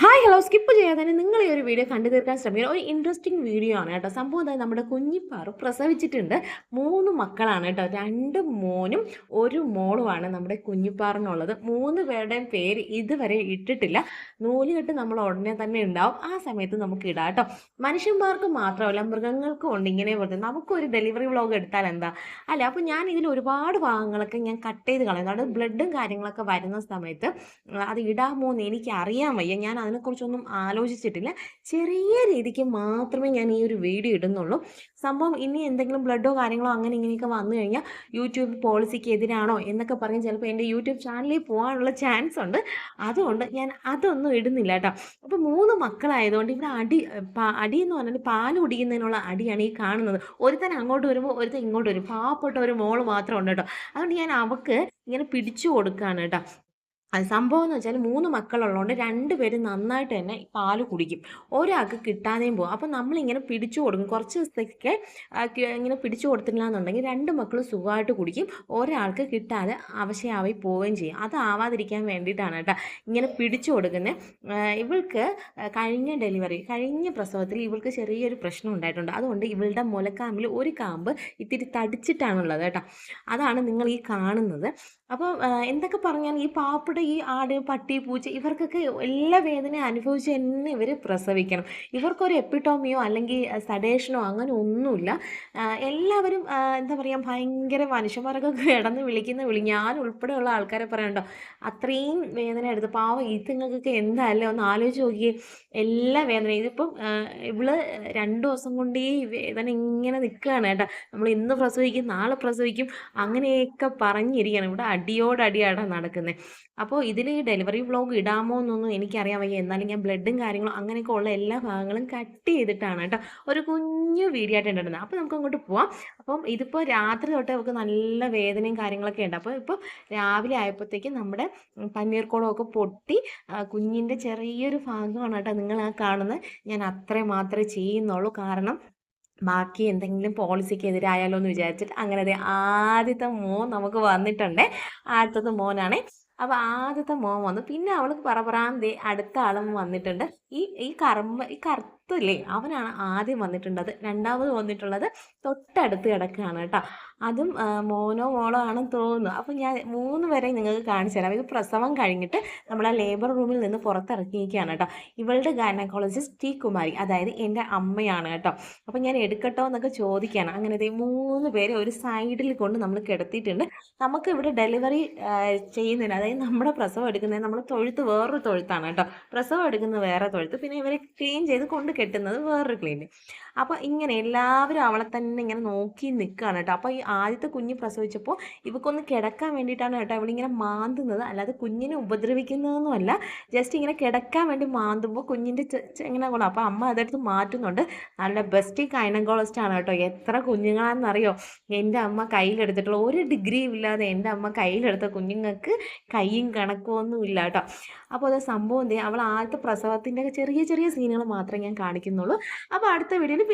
Hi hello skip ചെയ്യാതെ തന്നെ നിങ്ങൾ ഈ ഒരു വീഡിയോ കണ്ടു തീർക്കാൻ ശ്രമിക്കുക ഒരു ഇൻട്രസ്റ്റിംഗ് വീഡിയോ ആണ് കേട്ടോ. സംഭവം എന്താ? നമ്മുടെ കുഞ്ഞിപ്പാറു പ്രസവിച്ചിട്ടുണ്ട്. മൂന്ന് മക്കളാണ് കേട്ടോ. രണ്ട് മോനും ഒരു മോളുമാണ് നമ്മുടെ കുഞ്ഞിപ്പാറിനുള്ളത്. മൂന്ന് പേരുടെയും പേര് ഇതുവരെ ഇട്ടിട്ടില്ല. നൂലുകെട്ട് നമ്മൾ ഉടനെ തന്നെ ഉണ്ടാവും. ആ സമയത്ത് നമുക്ക് ഇടാം കേട്ടോ. മനുഷ്യന്മാർക്ക് മാത്രമല്ല മൃഗങ്ങൾക്കും ഉണ്ട് ഇങ്ങനെ പറഞ്ഞത് നമുക്കൊരു ഡെലിവറി വ്ളോഗ് എടുത്താൽ എന്താ? അല്ല അപ്പോൾ ഞാൻ ഇതിൽ ഒരുപാട് ഭാഗങ്ങളൊക്കെ ഞാൻ കട്ട് ചെയ്ത് കളയുന്നു അതായത് ബ്ലഡും കാര്യങ്ങളൊക്കെ വരുന്ന സമയത്ത് അത് ഇടാമോ എന്ന് എനിക്ക് അറിയാൻ വയ്യ. ഞാൻ അതിനെക്കുറിച്ചൊന്നും ആലോചിച്ചിട്ടില്ല. ചെറിയ രീതിക്ക് മാത്രമേ ഞാൻ ഈ ഒരു വീഡിയോ ഇടുന്നുള്ളൂ. സംഭവം ഇനി എന്തെങ്കിലും ബ്ലഡോ കാര്യങ്ങളോ അങ്ങനെ ഇങ്ങനെയൊക്കെ വന്നു കഴിഞ്ഞാൽ യൂട്യൂബ് പോളിസിക്ക് എതിരാണോ എന്നൊക്കെ പറഞ്ഞ് ചിലപ്പോൾ എന്റെ യൂട്യൂബ് ചാനലിൽ പോകാനുള്ള ചാൻസ് ഉണ്ട്. അതുകൊണ്ട് ഞാൻ അതൊന്നും ഇടുന്നില്ല കേട്ടോ. അപ്പോൾ മൂന്ന് മക്കളായതുകൊണ്ട് ഇവിടെ അടി അടി എന്ന് പറഞ്ഞാൽ പാൽ കുടിക്കുന്നതിനുള്ള അടിയാണ് ഈ കാണുന്നത്. ഒരുത്തൻ അങ്ങോട്ട് വരുമ്പോൾ ഒരുത്തൻ ഇങ്ങോട്ട് വരും. പാവപ്പെട്ട ഒരു മോൾ മാത്രം ഉണ്ട് കേട്ടോ. അതുകൊണ്ട് ഞാൻ അവക്ക് ഇങ്ങനെ പിടിച്ചു കൊടുക്കുകയാണ് കേട്ടോ. അത് സംഭവം എന്ന് വെച്ചാൽ മൂന്ന് മക്കളുള്ളതുകൊണ്ട് രണ്ടുപേരും നന്നായിട്ട് തന്നെ പാൽ കുടിക്കും. ഒരാൾക്ക് കിട്ടാതെയും പോകും അപ്പം നമ്മളിങ്ങനെ പിടിച്ചു കൊടുക്കും. കുറച്ച് ദിവസത്തേക്ക് ഇങ്ങനെ പിടിച്ചു കൊടുത്തില്ല എന്നുണ്ടെങ്കിൽ രണ്ട് മക്കളും സുഖമായിട്ട് കുടിക്കും. ഒരാൾക്ക് കിട്ടാതെ അവശയായി പോവുകയും ചെയ്യും. അതാവാതിരിക്കാൻ വേണ്ടിയിട്ടാണ് കേട്ടോ ഇങ്ങനെ പിടിച്ചു കൊടുക്കുന്നത് ഇവൾക്ക് കഴിഞ്ഞ ഡെലിവറി കഴിഞ്ഞ പ്രസവത്തിൽ ഇവൾക്ക് ചെറിയൊരു പ്രശ്നം ഉണ്ടായിട്ടുണ്ട്. അതുകൊണ്ട് ഇവളുടെ മുലക്കാമ്പിൽ ഒരു കാമ്പ് ഇത്തിരി തടിച്ചിട്ടാണുള്ളത് കേട്ടോ. അതാണ് നിങ്ങൾ ഈ കാണുന്നത്. അപ്പോൾ എന്തൊക്കെ പറഞ്ഞാൽ ഈ പാവപ്പെട്ട ഈ ആട് പട്ടി പൂച്ച ഇവർക്കൊക്കെ എല്ലാ വേദനയും അനുഭവിച്ച് തന്നെ ഇവർ പ്രസവിക്കണം. ഇവർക്കൊരു എപ്പിട്ടോമിയോ അല്ലെങ്കിൽ സഡേഷനോ അങ്ങനെ ഒന്നുമില്ല. എല്ലാവരും എന്താ പറയുക ഭയങ്കര മനുഷ്യന്മാരൊക്കെ കിടന്ന് വിളിക്കുന്ന വിളി. ഞാൻ ഉൾപ്പെടെയുള്ള ആൾക്കാരെ പറയണ്ടോ അത്രയും വേദന എടുത്ത് പാവം ഇതുങ്ങൾക്കൊക്കെ എന്തായാലും ഒന്ന് ആലോചിച്ച് നോക്കിയേ. എല്ലാ വേദനയും. ഇതിപ്പം ഇവൾ രണ്ട് ദിവസം കൊണ്ട് ഈ വേദന ഇങ്ങനെ നിൽക്കുകയാണ് കേട്ടോ. നമ്മൾ ഇന്ന് പ്രസവിക്കും നാളെ പ്രസവിക്കും അങ്ങനെയൊക്കെ പറഞ്ഞിരിക്കുകയാണ്. ഇവിടെ അടിയോടടിയാണ് നടക്കുന്നത്. അപ്പോൾ ഇതിൽ ഡെലിവറി വ്ളോഗ് ഇടാമോ എന്നൊന്നും എനിക്കറിയാൻ വയ്യ. എന്നാലും ഞാൻ ബ്ലഡും കാര്യങ്ങളും അങ്ങനെയൊക്കെ ഉള്ള എല്ലാ ഭാഗങ്ങളും കട്ട് ചെയ്തിട്ടാണ് കേട്ടോ ഒരു കുഞ്ഞു വീഡിയോ ആയിട്ട് അപ്പോൾ നമുക്ക് അങ്ങോട്ട് പോവാം. അപ്പം ഇതിപ്പോൾ രാത്രി തൊട്ട് നമുക്ക് നല്ല വേദനയും കാര്യങ്ങളൊക്കെ ഉണ്ട്. അപ്പോൾ ഇപ്പോൾ രാവിലെ ആയപ്പോഴത്തേക്കും നമ്മുടെ പന്നീർക്കോളമൊക്കെ പൊട്ടി കുഞ്ഞിന്റെ ചെറിയൊരു ഭാഗമാണ് കേട്ടോ നിങ്ങൾ ആ കാണുന്നത്. ഞാൻ അത്രയും മാത്രമേ ചെയ്യുന്നുള്ളൂ. കാരണം ബാക്കി എന്തെങ്കിലും പോളിസിക്ക് എതിരായാലോ എന്ന് വിചാരിച്ചിട്ട് അങ്ങനെ ആദ്യത്തെ മോൻ നമുക്ക് വന്നിട്ടുണ്ട്. ആദ്യത്തെ മോനാണ്. അപ്പോൾ ആദ്യത്തെ മോൻ വന്നു. പിന്നെ അവൾക്ക് പറപറാൻ ദേ അടുത്ത ആളും വന്നിട്ടുണ്ട്. ഈ ഈ കർമ്മ ഈ കർത്തല്ലേ അവനാണ് ആദ്യം വന്നിട്ടുള്ളത്. രണ്ടാമത് വന്നിട്ടുള്ളത് തൊട്ടടുത്ത് കിടക്കുകയാണ് കേട്ടോ. അതും മോനോ മോളോ ആണെന്ന് തോന്നുന്നു. അപ്പോൾ ഞാൻ മൂന്ന് പേരെ നിങ്ങൾക്ക് കാണിച്ചു തരാം. ഇത് പ്രസവം കഴിഞ്ഞിട്ട് നമ്മളെ ലേബർ റൂമിൽ നിന്ന് പുറത്തിറക്കിയിരിക്കുകയാണ് കേട്ടോ. ഇവളുടെ ഗൈനക്കോളജിസ്റ്റ് ടി കുമാരി അതായത് എന്റെ അമ്മയാണ് കേട്ടോ. അപ്പോൾ ഞാൻ എടുക്കട്ടോ എന്നൊക്കെ ചോദിക്കുകയാണ്. അങ്ങനെ മൂന്ന് പേരെ ഒരു സൈഡിൽ കൊണ്ട് നമ്മൾ കിടത്തിയിട്ടുണ്ട്. നമുക്ക് ഇവിടെ ഡെലിവറി ചെയ്യുന്നതിന് അതായത് നമ്മുടെ പ്രസവം എടുക്കുന്നത് നമ്മൾ തൊഴുത്ത് വേറൊരു തൊഴുത്താണ് കേട്ടോ. പ്രസവം എടുക്കുന്നത് വേറെ തൊഴുത്ത്. പിന്നെ ഇവരെ ക്ലീൻ ചെയ്ത് കൊണ്ട് കെട്ടുന്നത് വേറൊരു ക്ലീൻ അപ്പോൾ ഇങ്ങനെ എല്ലാവരും അവളെ തന്നെ ഇങ്ങനെ നോക്കി നിൽക്കുകയാണ് കേട്ടോ. അപ്പോൾ ഈ ആദ്യത്തെ കുഞ്ഞ് പ്രസവിച്ചപ്പോൾ ഇവക്കൊന്ന് കിടക്കാൻ വേണ്ടിയിട്ടാണ് കേട്ടോ ഇവളിങ്ങനെ മാന്തുന്നത്. അല്ലാതെ കുഞ്ഞിനെ ഉപദ്രവിക്കുന്നതൊന്നുമല്ല. ജസ്റ്റ് ഇങ്ങനെ കിടക്കാൻ വേണ്ടി മാന്തുമ്പോൾ കുഞ്ഞിന്റെ ഇങ്ങനെ കൊള്ളാം. അപ്പോൾ അമ്മ അതെടുത്ത് മാറ്റുന്നുണ്ട്. നല്ല ബെസ്റ്റ് ഗൈനക്കോളജിസ്റ്റ് ആണ് കേട്ടോ. എത്ര കുഞ്ഞുങ്ങളാണെന്നറിയോ? എന്റെ അമ്മ കയ്യിലെടുത്തിട്ടുള്ള ഒരു ഡിഗ്രിയും ഇല്ലാതെ എന്റെ അമ്മ കയ്യിലെടുത്ത കുഞ്ഞുങ്ങൾക്ക് കൈയും കണക്കുമൊന്നും ഇല്ല കേട്ടോ. അപ്പോൾ അത് സംഭവം എന്തേ അവൾ ആദ്യത്തെ പ്രസവത്തിന്റെ ചെറിയ ചെറിയ സീനുകൾ മാത്രമേ ഞാൻ കാണിക്കുന്നുള്ളൂ. അപ്പോൾ അടുത്ത വീഡിയോയിൽ